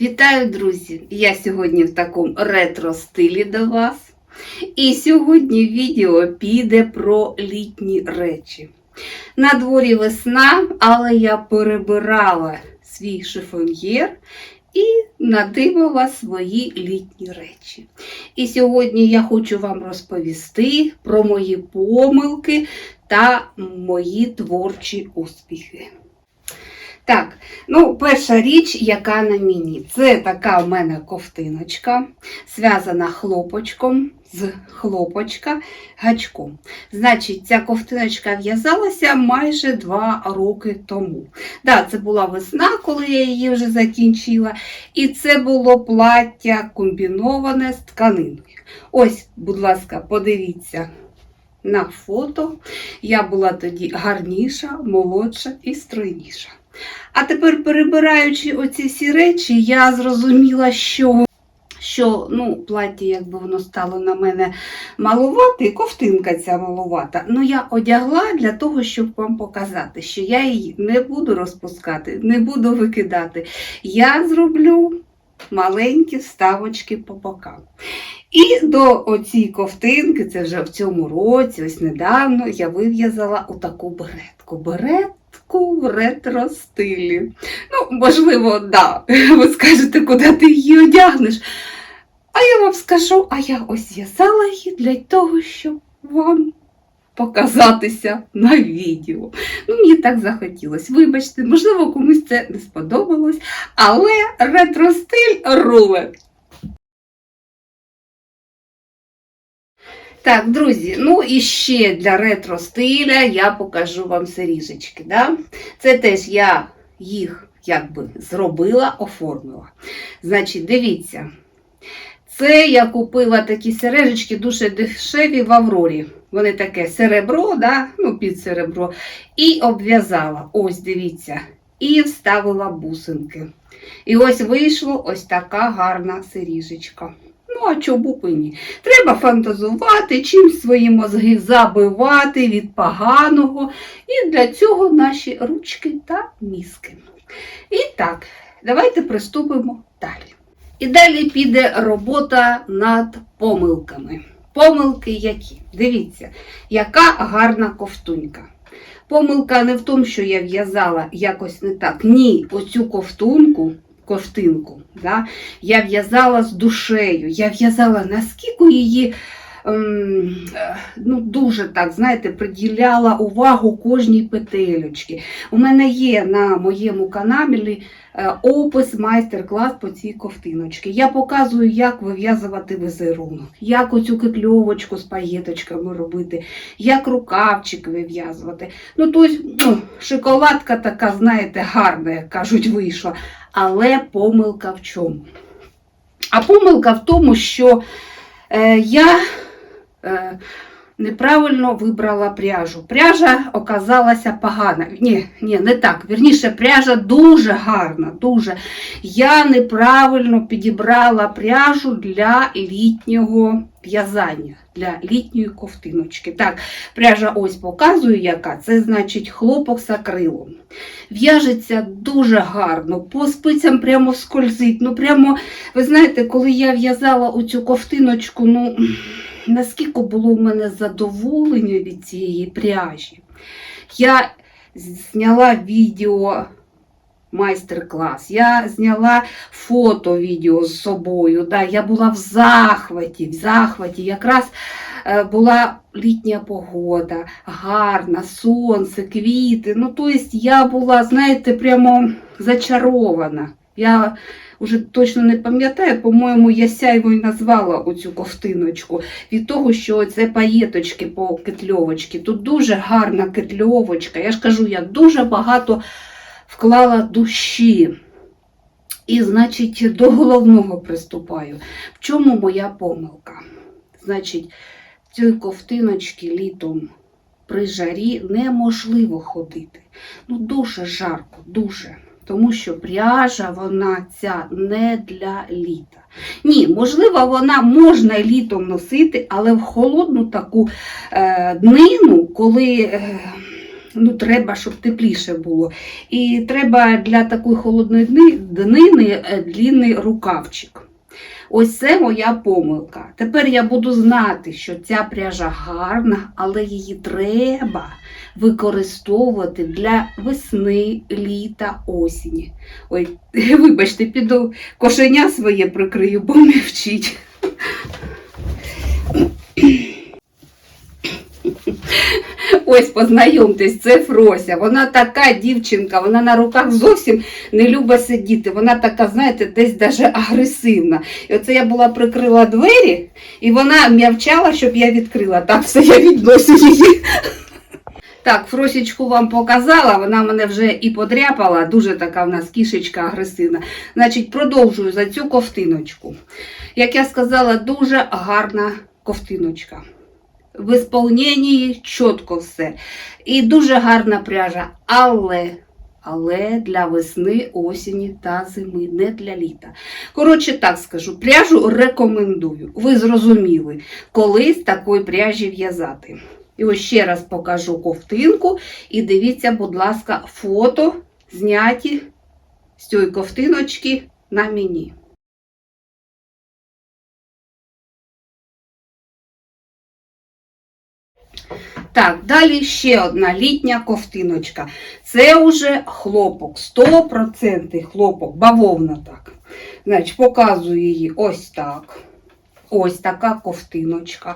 Вітаю, друзі! Я сьогодні в такому ретро стилі до вас. І сьогодні відео піде про літні речі. На дворі весна, але я перебирала свій шифоньєр і надивила свої літні речі. І сьогодні я хочу вам розповісти про мої помилки та мої творчі успіхи. Так, ну, перша річ, яка на мені, це така в мене ковтиночка, зв'язана хлопочком з хлопочка гачком. Значить, ця ковтиночка в'язалася майже два роки тому. Да, це була весна, коли я її вже закінчила. І це було плаття комбіноване з тканиною. Ось, будь ласка, подивіться. На фото я була тоді гарніша, молодша і стройніша. А тепер, перебираючи оці всі речі, я зрозуміла, що, що ну, плаття, якби воно стало на мене малувати, ковтинка ця малувата. Ну, я одягла для того, щоб вам показати, що я її не буду розпускати, не буду викидати. Я зроблю маленькі вставочки по бокам. І до оцій ковтинки, це вже в цьому році, ось недавно, я вив'язала отаку беретку. Беретку в ретро стилі. Ну, можливо, да. Ви скажете, куди ти її одягнеш. А я вам скажу, а я ось в'язала її для того, щоб вам показатися на відео. Ну, мені так захотілося. Вибачте, можливо, комусь це не сподобалось, але ретро-стиль руле. Так, друзі, ну і ще для ретро стиля я покажу вам серіжечки. Да? Це теж я їх якби зробила, оформила. Значить, дивіться. Це я купила такі сережечки дуже дешеві в Аврорі. Вони таке серебро, да? ну, під серебро. І обв'язала. Ось, дивіться. І вставила бусинки. І ось вийшло ось така гарна серіжечка. Ну, а чому б і ні? Треба фантазувати, чим свої мозги забивати від поганого. І для цього наші ручки та мізки. І так, давайте приступимо далі. І далі піде робота над помилками. Помилки які? Дивіться, яка гарна ковтунька. Помилка не в тому, що я в'язала якось не так. Ні, оцю ковтунку, ковтинку, да, я в'язала з душею. Я в'язала наскільки її ну, дуже так, знаєте, приділяла увагу кожній петелючці. У мене є на моєму каналі е, опис, майстер-клас по цій ковтиночці. Я показую, як вив'язувати візерунок, як оцю кикльовочку з паєточками робити, як рукавчик вив'язувати. Ну, тобто, шоколадка така, знаєте, гарна, як кажуть, вийшла. Але помилка в чому? А помилка в тому, що е, я е, неправильно вибрала пряжу. Пряжа оказалася погана. Ні, ні, не так. Вірніше, пряжа дуже гарна. дуже. Я неправильно підібрала пряжу для літнього в'язання, для літньої ковтиночки. Так, пряжа ось показую, яка. Це значить хлопок з акрилом. В'яжеться дуже гарно, по спицям прямо скользить. Ну, прямо, ви знаєте, коли я в'язала оцю ковтиночку, ну наскільки було в мене задоволення від цієї пряжі. Я зняла відео майстер-клас, я зняла фото відео з собою. Да, Я була в захваті, в захваті. Якраз е, була літня погода, гарна, сонце, квіти. Ну, тобто я була, знаєте, прямо зачарована. Я вже точно не пам'ятаю, по-моєму, я сяйвою назвала оцю ковтиночку від того, що це паєточки по кетльовочці. Тут дуже гарна кетльовочка. Я ж кажу, я дуже багато вклала душі. І, значить, до головного приступаю. В чому моя помилка? Значить, цієї ковтиночки літом при жарі неможливо ходити. Ну, дуже жарко, дуже тому що пряжа вона ця не для літа. Ні, можливо, вона можна літом носити, але в холодну таку е, днину, коли. Е, ну, треба, щоб тепліше було. І треба для такої холодної дни- днини е, длінний рукавчик. Ось це моя помилка. Тепер я буду знати, що ця пряжа гарна, але її треба використовувати для весни, літа, осені. Ой, вибачте, піду кошеня своє прикрию, бо не вчить. Ось познайомтесь, це Фрося. Вона така дівчинка, вона на руках зовсім не любить сидіти. Вона така, знаєте, десь даже агресивна. І оце я була прикрила двері, і вона м'явчала, щоб я відкрила. Так все я відносю її. Так, Фросічку вам показала, вона мене вже і подряпала, дуже така в нас кішечка агресивна. Значить, продовжую за цю ковтиночку. Як я сказала, дуже гарна ковтиночка. В ісполненні чітко все. І дуже гарна пряжа. Але, але для весни, осені та зими, не для літа. Коротше, так скажу, пряжу рекомендую. Ви зрозуміли, коли з такої пряжі в'язати. І ось ще раз покажу ковтинку. І дивіться, будь ласка, фото зняті з цієї ковтиночки на мені. Так, далі ще одна літня ковтиночка. Це вже хлопок, 100% хлопок, бавовна так. Значить, показую її ось так. Ось така ковтиночка.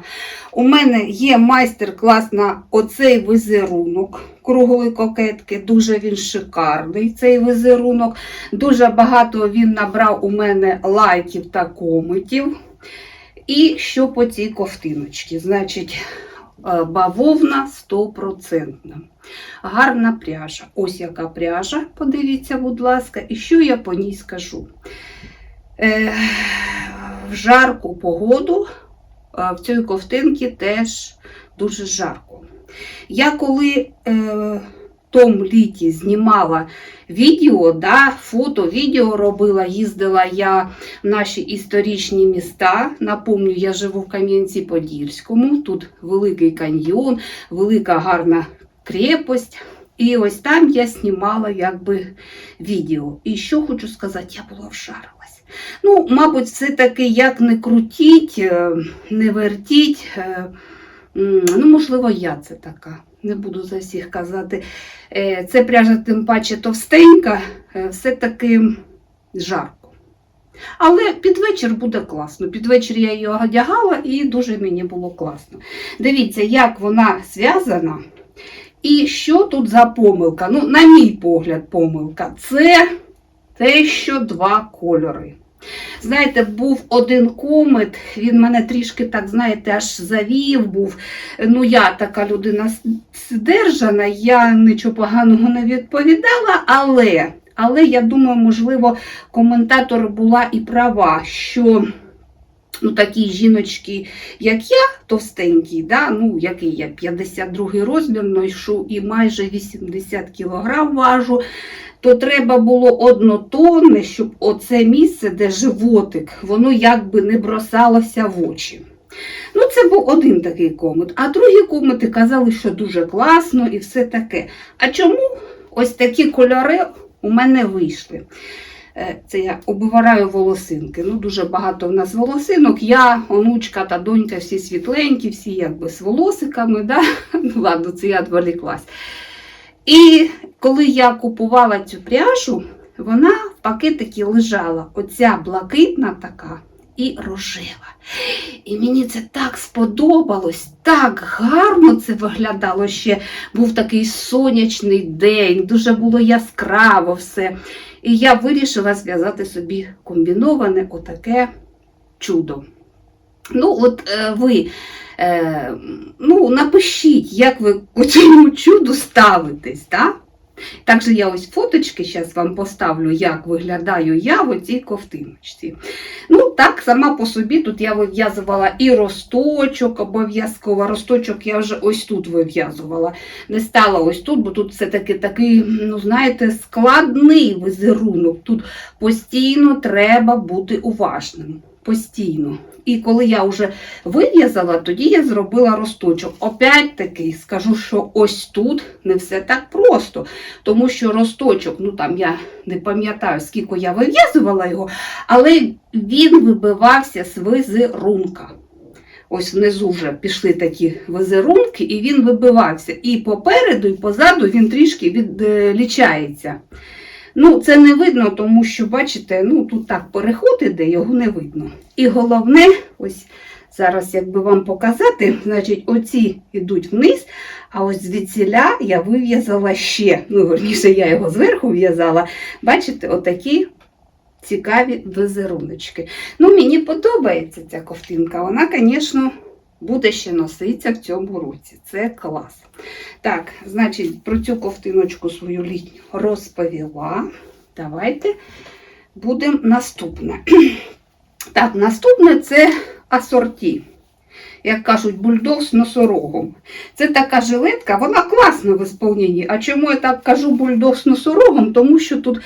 У мене є майстер-клас на оцей візерунок круглої кокетки. Дуже він шикарний, цей візерунок. Дуже багато він набрав у мене лайків та коментів. І що по цій ковтиночці? Значить, бавовна 100%. Гарна пряжа. Ось яка пряжа, подивіться, будь ласка, і що я по ній скажу. Е, в жарку погоду е, в цій ковтинці теж дуже жарко. Я коли е, тому літі знімала відео, да, фото, відео робила, їздила я в наші історичні міста. Напомню, я живу в Кам'янці-Подільському, тут великий каньйон, велика гарна крепость. І ось там я знімала якби відео. І що хочу сказати, я була вжарилась. Ну, мабуть, все-таки як не крутіть, е, не вертіть. е, Ну, можливо, я це така. Не буду за всіх казати. Е, Це пряжа, тим паче товстенька, е, все-таки жарко. Але під вечір буде класно. Під вечір я її одягала і дуже мені було класно. Дивіться, як вона зв'язана. І що тут за помилка? Ну, на мій погляд, помилка. Це те, що два кольори. Знаєте, був один комет, він мене трішки так, знаєте, аж завів був. Ну, я така людина здержана, я нічого поганого не відповідала, але, але я думаю, можливо, коментатор була і права, що ну, такі жіночки, як я, товстенькі, да, ну, який я 52 розмір ношу і майже 80 кг важу, то треба було однотонне, щоб оце місце, де животик, воно якби не бросалося в очі. Ну, це був один такий комент. А другі коменти казали, що дуже класно і все таке. А чому ось такі кольори у мене вийшли? Е, Це я обвараю волосинки. Ну, дуже багато в нас волосинок. Я, онучка та донька, всі світленькі, всі якби з волосиками. Да? Ну, ладно, це я відволіклась. І коли я купувала цю пряжу, вона в пакетикі лежала. Оця блакитна така і рожева. І мені це так сподобалось, так гарно це виглядало ще. Був такий сонячний день, дуже було яскраво все. І я вирішила зв'язати собі комбіноване отаке чудо. Ну, от е, ви е, ну, напишіть, як ви у цьому чуду ставитесь. так? Також я ось фоточки зараз вам поставлю, як виглядаю я в цій ковтиночці. Ну, так, сама по собі тут я вив'язувала і росточок обов'язково. Росточок я вже ось тут вив'язувала. Не стала ось тут, бо тут все-таки такий, ну, знаєте, складний візерунок. Тут постійно треба бути уважним. постійно. І коли я вже вив'язала, тоді я зробила росточок. Опять таки скажу, що ось тут не все так просто, тому що росточок, ну там я не пам'ятаю, скільки я вив'язувала його, але він вибивався з визерунка. Ось внизу вже пішли такі визерунки, і він вибивався. І попереду, і позаду він трішки відлічається. Ну, це не видно, тому що, бачите, ну тут так переход іде, його не видно. І головне, ось зараз, якби вам показати, значить, оці йдуть вниз, а ось звідсіля я вив'язала ще. Ну, верніше, я його зверху в'язала. Бачите, отакі цікаві визеруночки. Ну, мені подобається ця ковтинка. Вона, звісно, буде ще носитися в цьому році. Це клас. Так, значить, про цю ковтиночку свою літню розповіла. Давайте будемо наступне. Так, наступне це асорті. Як кажуть, бульдог з носорогом. Це така жилетка, вона класна в ісполненні. А чому я так кажу бульдог з носорогом? Тому що тут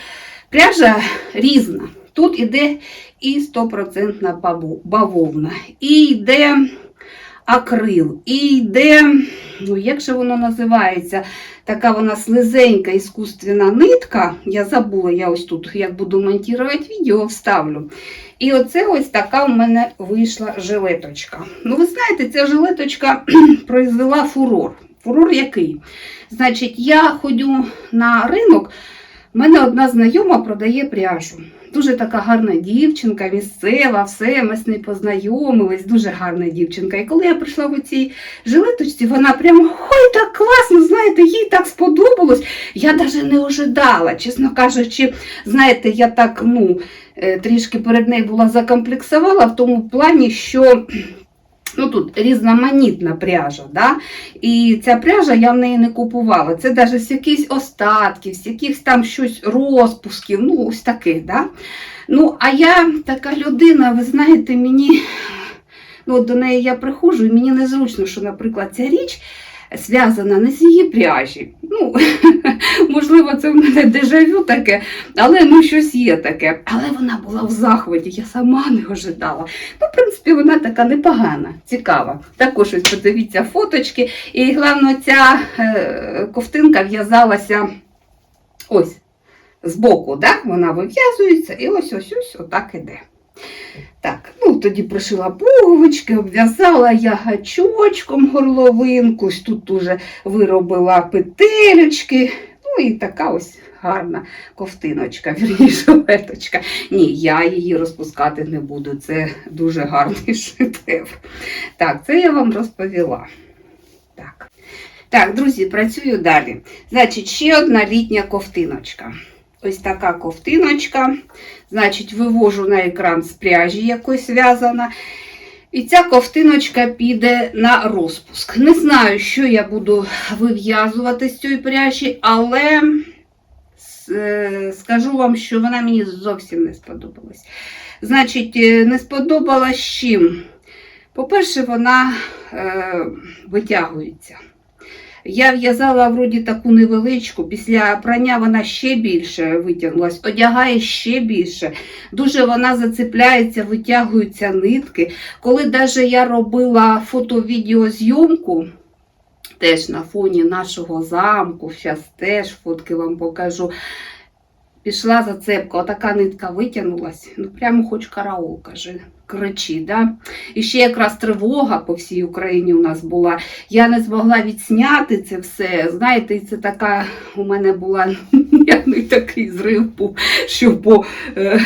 пряжа різна. Тут іде і 100% бавовна, і йде акрил, і йде, ну як же воно називається? Така вона слизенька іскусственна нитка. Я забула, я ось тут, як буду монтувати відео, вставлю. І оце ось така в мене вийшла жилеточка. Ну, ви знаєте, ця жилеточка произвела фурор. Фурор який? Значить, я ходю на ринок, в мене одна знайома продає пряжу. Дуже така гарна дівчинка, місцева, все, ми з нею познайомились, дуже гарна дівчинка. І коли я прийшла в цій жилеточці, вона прямо ой, так класно, знаєте, їй так сподобалось. Я навіть не ожидала, чесно кажучи, знаєте, я так ну, е, трішки перед нею була закомплексувала в тому плані, що. Ну, тут різноманітна пряжа, да? і ця пряжа я в неї не купувала. Це навіть з якихось остатків, з якихось там щось розпусків, ну ось таке. Да? Ну, а я така людина, ви знаєте, мені ну, до неї я приходжу, і мені незручно, що, наприклад, ця річ зв'язана не з її пряжі. Ну, можливо, це в мене дежавю таке, але ну щось є таке. Але вона була в захваті, я сама не ожидала. Ну, в принципі, вона така непогана, цікава. Також ось подивіться фоточки. І головне, ця е, ковтинка в'язалася ось збоку, да? вона вив'язується і ось ось ось отак іде. Так, тоді пришила пуговички, обв'язала я гачочком горловинку, тут уже виробила петелечки. Ну і така ось гарна ковтиночка, вірніше веточка. Ні, я її розпускати не буду. Це дуже гарний шедевр. Так, це я вам розповіла. Так. Так, друзі, працюю далі. Значить, ще одна літня ковтиночка. Ось така ковтиночка. Значить, вивожу на екран з пряжі якось зв'язана. І ця ковтиночка піде на розпуск. Не знаю, що я буду вив'язувати з цієї пряжі, але е, скажу вам, що вона мені зовсім не сподобалась. Значить, е, не сподобалась чим? По-перше, вона е, витягується. Я в'язала вроді таку невеличку, після прання вона ще більше витягнулась, одягає ще більше. Дуже вона зацепляється, витягуються нитки. Коли навіть я робила фото-відеозйомку, теж на фоні нашого замку, зараз теж фотки вам покажу. Пішла зацепка, отака нитка витягнулась, ну прямо хоч караул, каже, кричи. Да? І ще якраз тривога по всій Україні у нас була. Я не змогла відсняти це все. Знаєте, це така у мене була нервний такий зрив був, що по е,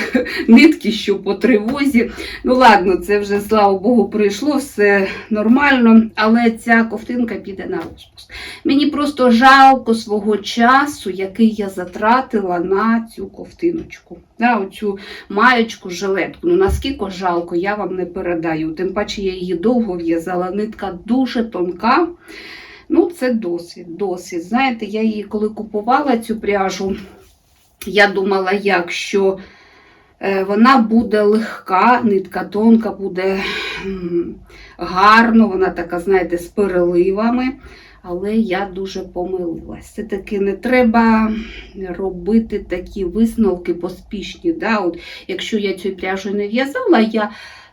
нитки, що по тривозі. Ну ладно, це вже, слава Богу, прийшло, все нормально, але ця ковтинка піде на розпуск. Мені просто жалко свого часу, який я затратила на цю ковтиночку, на оцю маєчку, жилетку. Ну наскільки жалко, я вам не передаю. Тим паче я її довго в'язала, нитка дуже тонка. Ну, це досвід, досвід. Знаєте, я її коли купувала цю пряжу, я думала, як що е, вона буде легка, нитка тонка, буде гарно, вона така, знаєте, з переливами. Але я дуже помилилась. Все-таки не треба робити такі висновки поспішні. Да? От, якщо я цю пряжу не в'язала, я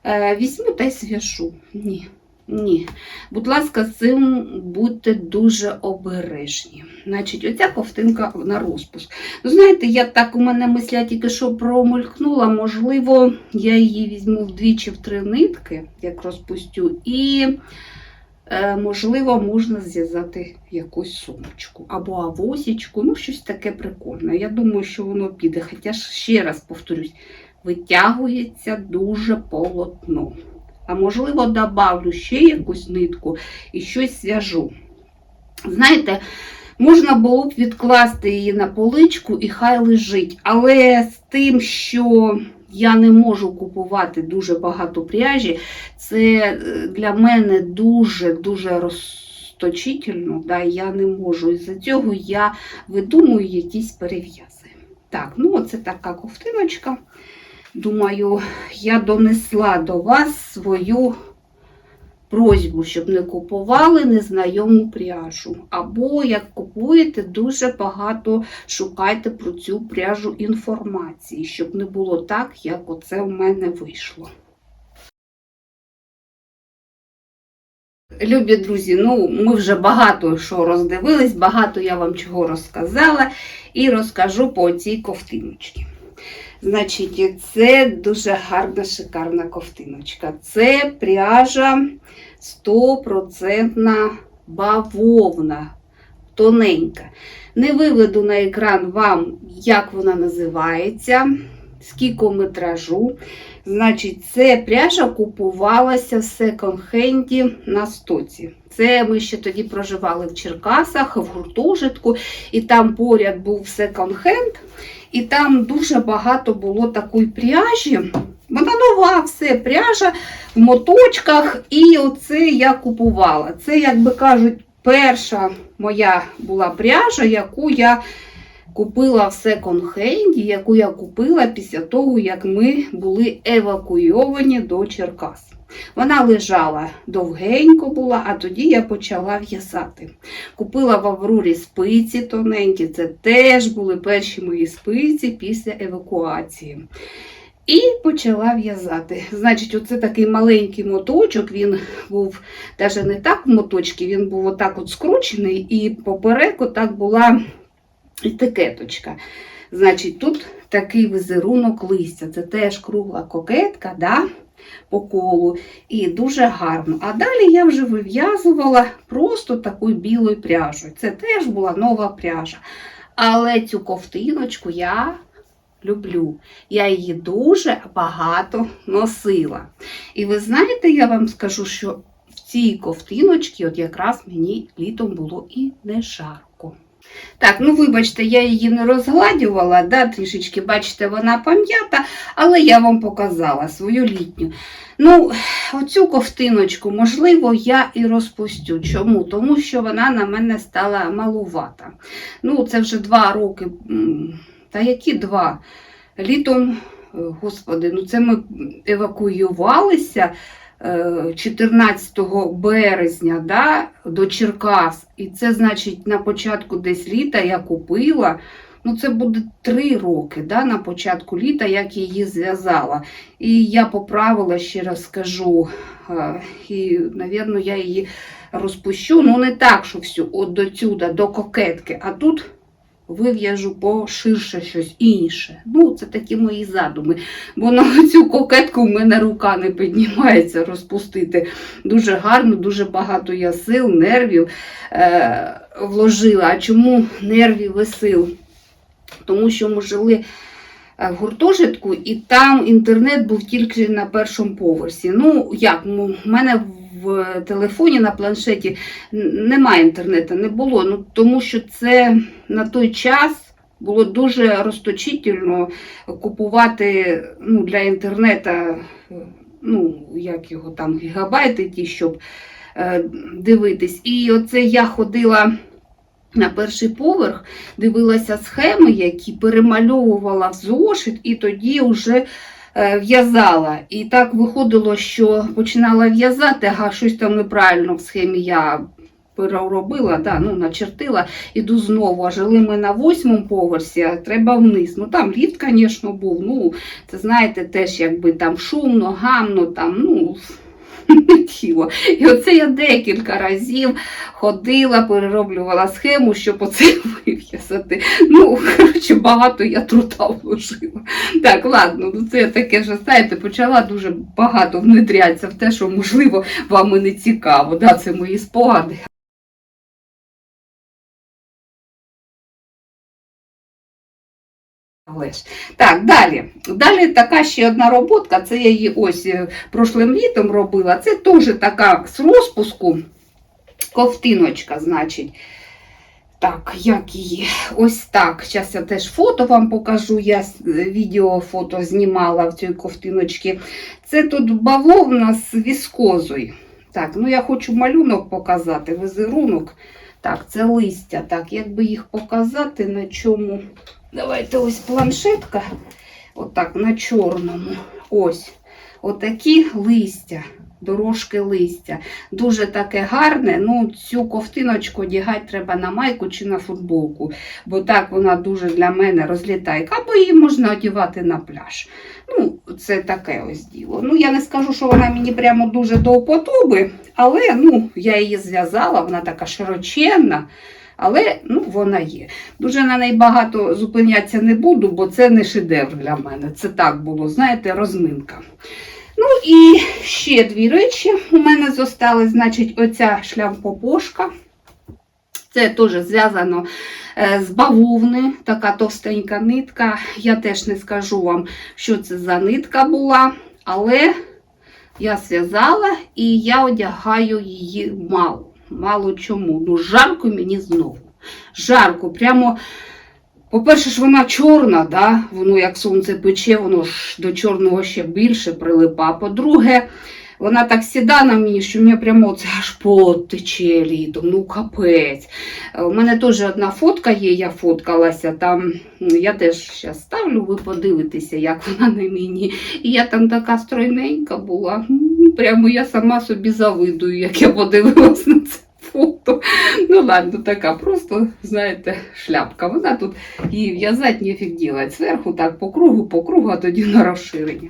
Е, візьму та й зв'яжу. Ні. Ні. Будь ласка, з цим будьте дуже обережні. Значить, оця ковтинка на розпуск. Ну, знаєте, я так у мене мисля тільки що промелькнула, можливо, я її візьму вдвічі в три нитки, як розпустю, і, можливо, можна зв'язати якусь сумочку або авосічку, ну, щось таке прикольне. Я думаю, що воно піде. Хоча ще раз повторюсь, витягується дуже полотно. А можливо, добавлю ще якусь нитку і щось зв'яжу. Знаєте, можна було б відкласти її на поличку і хай лежить. Але з тим, що я не можу купувати дуже багато пряжі, це е, для мене дуже-дуже розточительно. Да, я не можу. Із-за цього я видумую якісь перев'язи. Так, ну оце така ковтиночка. Думаю, я донесла до вас свою просьбу, щоб не купували незнайому пряжу. Або як купуєте, дуже багато шукайте про цю пряжу інформації, щоб не було так, як оце в мене вийшло. Любі друзі, ну ми вже багато що роздивились, багато я вам чого розказала і розкажу по цій ковтиночці. Значить, це дуже гарна, шикарна ковтиночка. Це пряжа 100% бавовна, тоненька. Не виведу на екран вам, як вона називається, скільки метражу. Значить, це пряжа купувалася в секонд-хенді на стоці. Це ми ще тоді проживали в Черкасах, в гуртожитку, і там поряд був секонд-хенд. І там дуже багато було такої пряжі. Вона нова, все, пряжа в моточках. І оце я купувала. Це, як би кажуть, перша моя була пряжа, яку я купила в секонд-хенді, яку я купила після того, як ми були евакуйовані до Черкас. Вона лежала довгенько була, а тоді я почала в'язати. Купила в Аврорі спиці тоненькі, це теж були перші мої спиці після евакуації. І почала в'язати. Значить, оце такий маленький моточок, він був навіть не так в моточці, він був отак от скручений, і попереку так була етикеточка. Значить, тут такий візерунок листя. Це теж кругла кокетка. да? По колу і дуже гарно. А далі я вже вив'язувала просто такою білою пряжою. Це теж була нова пряжа. Але цю ковтиночку я люблю. Я її дуже багато носила. І ви знаєте, я вам скажу, що в цій ковтиночці от якраз мені літом було і не жарко. Так, ну вибачте, я її не розгладювала, да, трішечки, бачите, вона пам'ята, але я вам показала свою літню. Ну, оцю ковтиночку, можливо, я і розпустю. Чому? Тому що вона на мене стала малувата. Ну, це вже два роки. Та які два? Літом, е, господи, ну це ми евакуювалися. 14 березня да, до Черкас. І це, значить, на початку десь літа я купила. Ну, це буде три роки да, на початку літа, як її зв'язала. І я поправила, ще раз скажу. І, мабуть, я її розпущу. Ну, не так, що всю, от до сюди, до кокетки. А тут вив'яжу поширше щось інше. Ну, це такі мої задуми. Бо на цю кокетку в мене рука не піднімається розпустити. Дуже гарно, дуже багато я сил, нервів е, вложила. А чому нервів і сил? Тому що ми жили е, в гуртожитку, і там інтернет був тільки на першому поверсі. Ну, як, в мене в телефоні на планшеті немає інтернету, не було. Ну, Тому що це на той час було дуже розточительно купувати ну, для інтернету, ну, як його там, гігабайти ті, щоб е, дивитись. І оце я ходила. На перший поверх дивилася схеми, які перемальовувала в зошит, і тоді вже в'язала. І так виходило, що починала в'язати, а щось там неправильно в схемі я переробила, да, ну, начертила, іду знову. А жили ми на восьмому поверсі, а треба вниз. Ну там ліфт, звісно, був. Ну, це знаєте, теж якби там шумно, гамно, там, ну. Тіло. І оце я декілька разів ходила, перероблювала схему, щоб оце вив'язати. Ну, коротше, багато я труда вложила. Так, ладно, ну це таке вже, знаєте, почала дуже багато внедрятися в те, що, можливо, вам і не цікаво. Да, це мої спогади. Але. Так, далі. Далі така ще одна роботка, це я її ось е, прошлим літом робила. Це теж така з розпуску ковтиночка, значить. Так, як її? Ось так. Зараз я теж фото вам покажу. Я відео фото знімала в цій ковтиночці. Це тут бавовна з віскозою. Так, ну я хочу малюнок показати, візерунок. Так, це листя. Так, як їх показати, на чому. Давайте ось планшетка. Отак, на чорному. Ось. Отакі листя, дорожки листя. Дуже таке гарне. Ну, цю ковтиночку одягати треба на майку чи на футболку, бо так вона дуже для мене розлітає. Або її можна одягати на пляж. Ну, це таке ось діло. Ну, я не скажу, що вона мені прямо дуже до вподоби, але ну, я її зв'язала, вона така широченна. Але ну, вона є. Дуже на неї багато зупинятися не буду, бо це не шедевр для мене. Це так було, знаєте, розминка. Ну і ще дві речі у мене зостали. Значить, оця шлямпопошка. Це теж зв'язано е, з бавовни, така товстенька нитка. Я теж не скажу вам, що це за нитка була, але я зв'язала і я одягаю її мало. Мало чому. Ну, жарко мені знову. Жарко, прямо. По-перше, ж вона чорна, да? воно як сонце пече, воно ж до чорного ще більше прилипа. По-друге, вона так сіда на мені, що мені прямо це аж пот тече літом, ну капець. Е, У мене теж одна фотка є, я фоткалася. Там я теж зараз ставлю, ви подивитеся, як вона на мені. І я там така стройненька була. Прямо я сама собі завидую, як я подивилась на це фото. Ну ладно, така просто, знаєте, шляпка. Вона тут її в'язати нефіг ділать. Зверху так по кругу, по кругу, а тоді на розширення.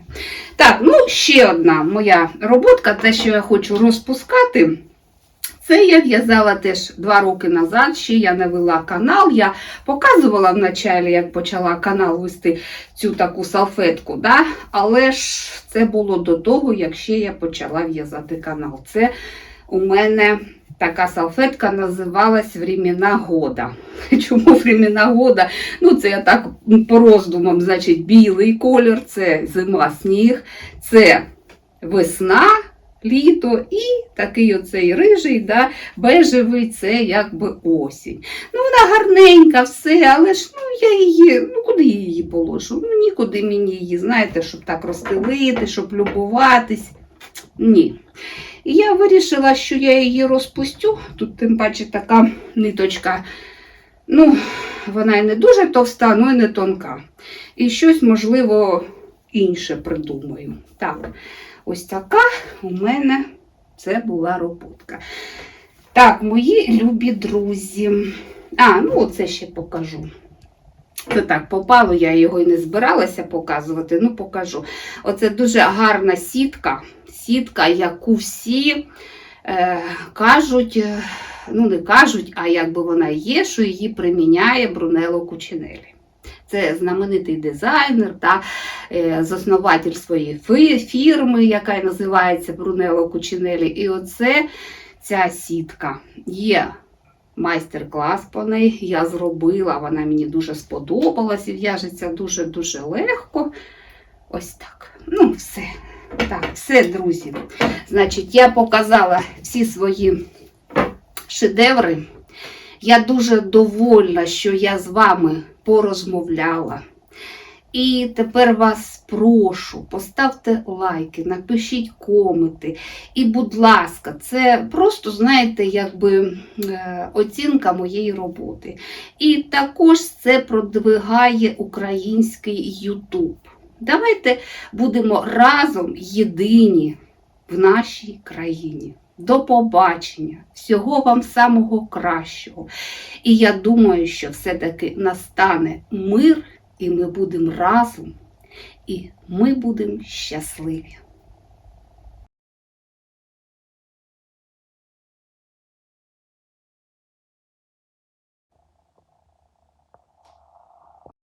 Так, ну ще одна моя роботка, те, що я хочу розпускати. Це я в'язала теж два роки назад, ще я не вела канал. Я показувала вначалі, як почала канал вести цю таку салфетку, да? але ж це було до того, як ще я почала в'язати канал. Це у мене така салфетка називалась Времена года. Чому времена года? Ну, це я так по роздумам, значить, білий колір, це зима, сніг, це весна, літо і такий оцей рижий, да, бежевий, це якби осінь. Ну, вона гарненька, все, але ж ну, я її, ну куди я її положу? Ну, нікуди мені її, знаєте, щоб так розстелити, щоб любуватись. Ні. І я вирішила, що я її розпустю. Тут, тим паче, така ниточка. Ну, вона і не дуже товста, ну і не тонка. І щось, можливо, інше придумаю. Так, ось така у мене це була роботка. Так, мої любі друзі. А, ну оце ще покажу. Це так попало, я його і не збиралася показувати, ну покажу. Оце дуже гарна сітка, сітка, яку всі е, кажуть, е, ну не кажуть, а якби вона є, що її приміняє Брунело Кучинелі. Це знаменитий дизайнер та е, заснователь своєї фірми, яка й називається Брунело Кучинелі. І оце ця сітка є майстер-клас по неї. Я зробила, вона мені дуже сподобалась і в'яжеться дуже-дуже легко. Ось так. Ну, все. Так, все, друзі. Значить, я показала всі свої шедеври. Я дуже довольна, що я з вами порозмовляла. І тепер вас прошу, поставте лайки, напишіть коменти. І, будь ласка, це просто, знаєте, якби е, оцінка моєї роботи. І також це продвигає український Ютуб. Давайте будемо разом єдині в нашій країні. До побачення, всього вам самого кращого. І я думаю, що все-таки настане мир, і ми будемо разом, і ми будемо щасливі.